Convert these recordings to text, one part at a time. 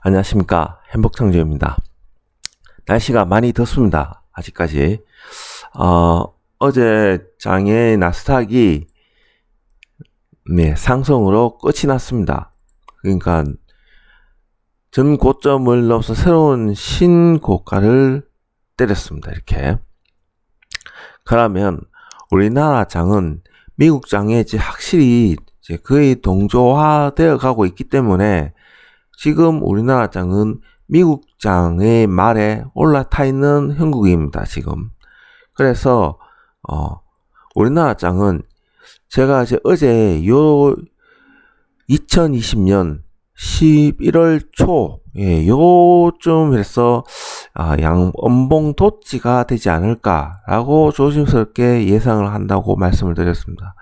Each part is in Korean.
안녕하십니까 행복창조입니다. 날씨가 많이 덥습니다. 아직까지 어, 어제 장에 나스닥이 네, 상승으로 끝이 났습니다. 그러니까 전 고점을 넘어서 새로운 신고가를 때렸습니다. 이렇게 그러면 우리나라 장은 미국 장에 확실히 이제 거의 동조화되어 가고 있기 때문에 지금 우리나라 장은 미국 장의 말에 올라타 있는 형국입니다. 지금 그래서 어 우리나라 장은 제가 이제 어제 요 2020년 11월 초, 예, 요쯤 해서, 아, 양, 엄봉 도치가 되지 않을까라고 조심스럽게 예상을 한다고 말씀을 드렸습니다.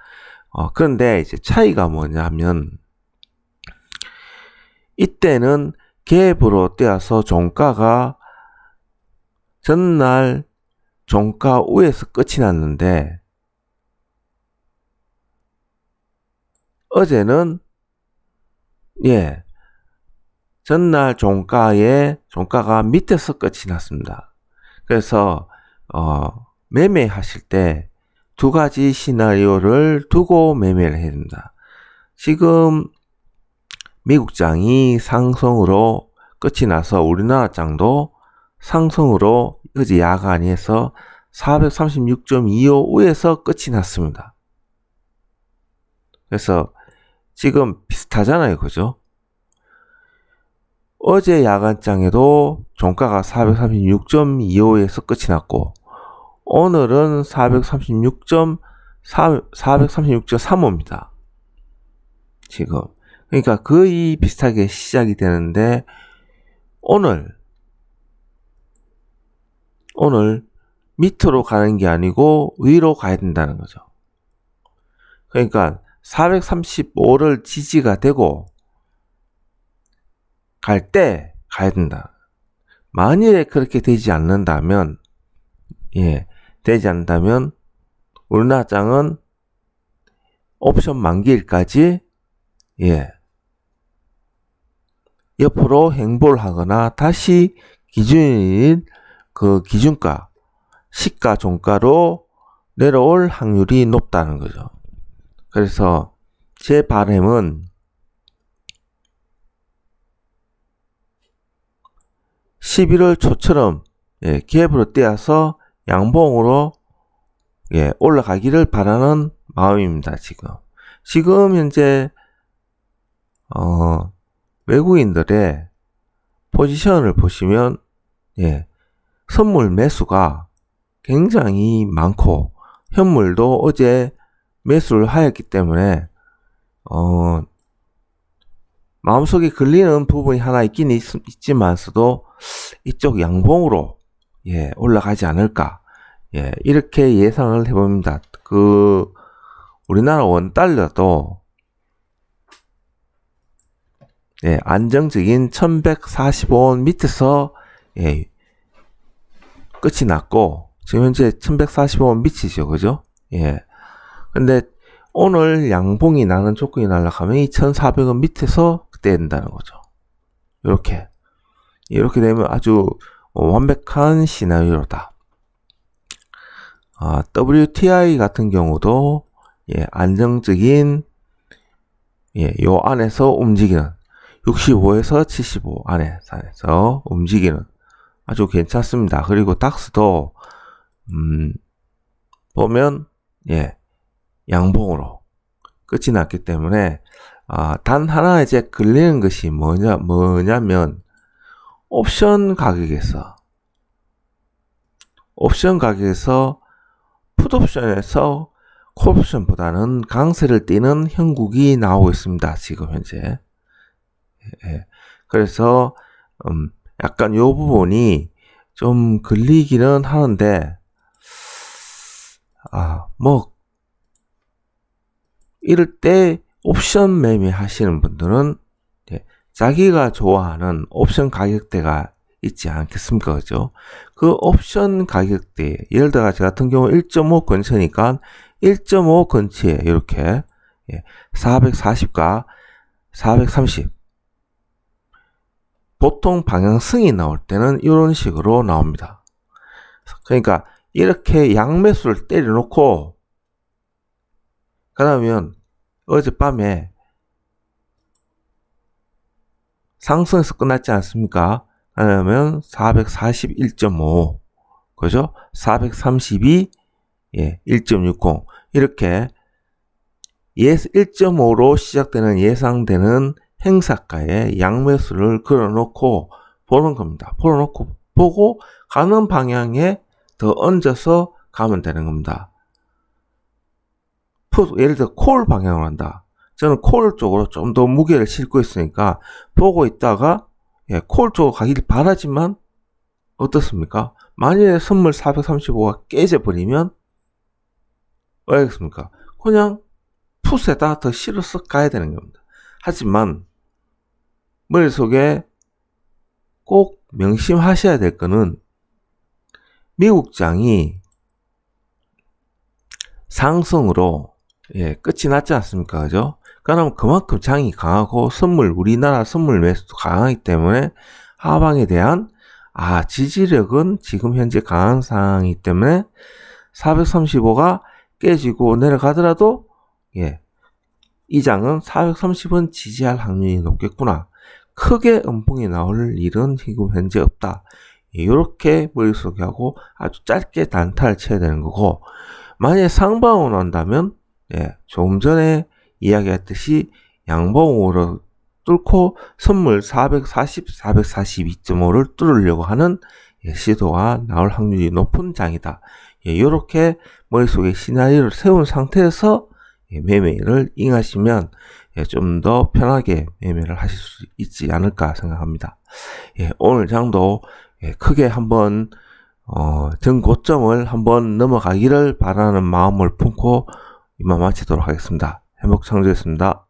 어, 그런데 이제 차이가 뭐냐 하면, 이때는 갭으로 떼어서 종가가 전날 종가 위에서 끝이 났는데, 어제는, 예, 전날 종가에, 종가가 밑에서 끝이 났습니다. 그래서, 어, 매매하실 때 두 가지 시나리오를 두고 매매를 해야 됩니다. 지금 미국 장이 상승으로 끝이 나서 우리나라 장도 상승으로 어제 야간에서 436.25 위에서 끝이 났습니다. 그래서 지금 비슷하잖아요. 그죠? 어제 야간장에도 종가가 436.25에서 끝이 났고 오늘은 436.3 436.35입니다. 지금 그러니까 거의 비슷하게 시작이 되는데 오늘 오늘 밑으로 가는 게 아니고 위로 가야 된다는 거죠. 그러니까 435를 지지가 되고 갈 때 가야 된다. 만일에 그렇게 되지 않는다면 예, 되지 않는다면 우리나라 장은 옵션 만기일까지 예, 옆으로 행보를 하거나 다시 기준인 그 기준가, 시가, 종가로 내려올 확률이 높다는 거죠. 그래서 제 바램은 11월 초처럼 예, 갭으로 떼어서 양봉으로 예, 올라가기를 바라는 마음입니다. 지금 지금 현재 어, 외국인들의 포지션을 보시면 예, 선물 매수가 굉장히 많고 현물도 어제 매수를 하였기 때문에 어, 마음속에 걸리는 부분이 하나 있긴 있, 있지만서도 이쪽 양봉으로 예, 올라가지 않을까 예, 이렇게 예상을 해봅니다. 그 우리나라 원 달러도 예, 안정적인 1145원 밑에서 예, 끝이 났고 지금 현재 1145원 밑이죠. 그죠? 예. 근데 오늘 양봉이 나는 조건이 날라가면 2400원 밑에서 그때 된다는 거죠. 이렇게 이렇게 되면 아주 완벽한 시나리오다. 아, WTI 같은 경우도 예, 안정적인 예, 요 안에서 움직이는 65에서 75 안에 산에서 움직이는 아주 괜찮습니다. 그리고 닥스도 음, 보면 예 양봉으로 끝이 났기 때문에 아, 단 하나 이제 걸리는 것이 뭐냐 뭐냐면 옵션 가격에서 옵션 가격에서 풋옵션에서 콜옵션보다는 강세를 띠는 형국이 나오고 있습니다. 지금 현재. 예. 그래서 음, 약간 요 부분이 좀 걸리기는 하는데 아, 뭐 이럴 때 옵션 매매 하시는 분들은 예, 자기가 좋아하는 옵션 가격대가 있지 않겠습니까? 그죠? 그 옵션 가격대, 예를 들어 저 같은 경우 1.5 근처니까 1.5 근처에 이렇게 예, 440과 430 보통 방향성이 나올 때는 이런 식으로 나옵니다. 그러니까 이렇게 양매수를 때려놓고 그러면 어젯밤에 상승에서 끝났지 않습니까? 그러면 441.5 그죠? 432 예, 1.60 이렇게 예스 1.5로 시작되는 예상되는 행사가의 양매수를 걸어놓고 보는 겁니다. 걸어놓고 보고 가는 방향에 더 얹어서 가면 되는 겁니다. 풋, 예를 들어 콜 방향으로 한다. 저는 콜 쪽으로 좀 더 무게를 싣고 있으니까 보고 있다가 예, 콜 쪽으로 가길 바라지만 어떻습니까? 만일에 선물 435가 깨져버리면 왜 하겠습니까? 그냥 풋에다 더 실어서 가야 되는 겁니다. 하지만 머릿속에 꼭 명심하셔야 될 거는 미국장이 상승으로 예, 끝이 났지 않습니까? 그죠? 그럼 그만큼 장이 강하고 선물, 우리나라 선물 매수도 강하기 때문에 하방에 대한 아, 지지력은 지금 현재 강한 상황이기 때문에 435가 깨지고 내려가더라도 예, 이 장은 430은 지지할 확률이 높겠구나. 크게 음봉이 나올 일은 지금 현재 없다. 이렇게 머릿속에 하고 아주 짧게 단타를 쳐야 되는 거고 만약에 상방으로 한다면 예, 조금 전에 이야기했듯이 양봉으로 뚫고 선물 440, 442.5를 뚫으려고 하는 예, 시도가 나올 확률이 높은 장이다. 예, 이렇게 머릿속에 시나리오를 세운 상태에서 예, 매매를 ing하시면 예, 좀 더 편하게 매매를 하실 수 있지 않을까 생각합니다. 예, 오늘 장도 예, 크게 한번 어, 전 고점을 한번 넘어가기를 바라는 마음을 품고 이만 마치도록 하겠습니다. 행복 창조였습니다.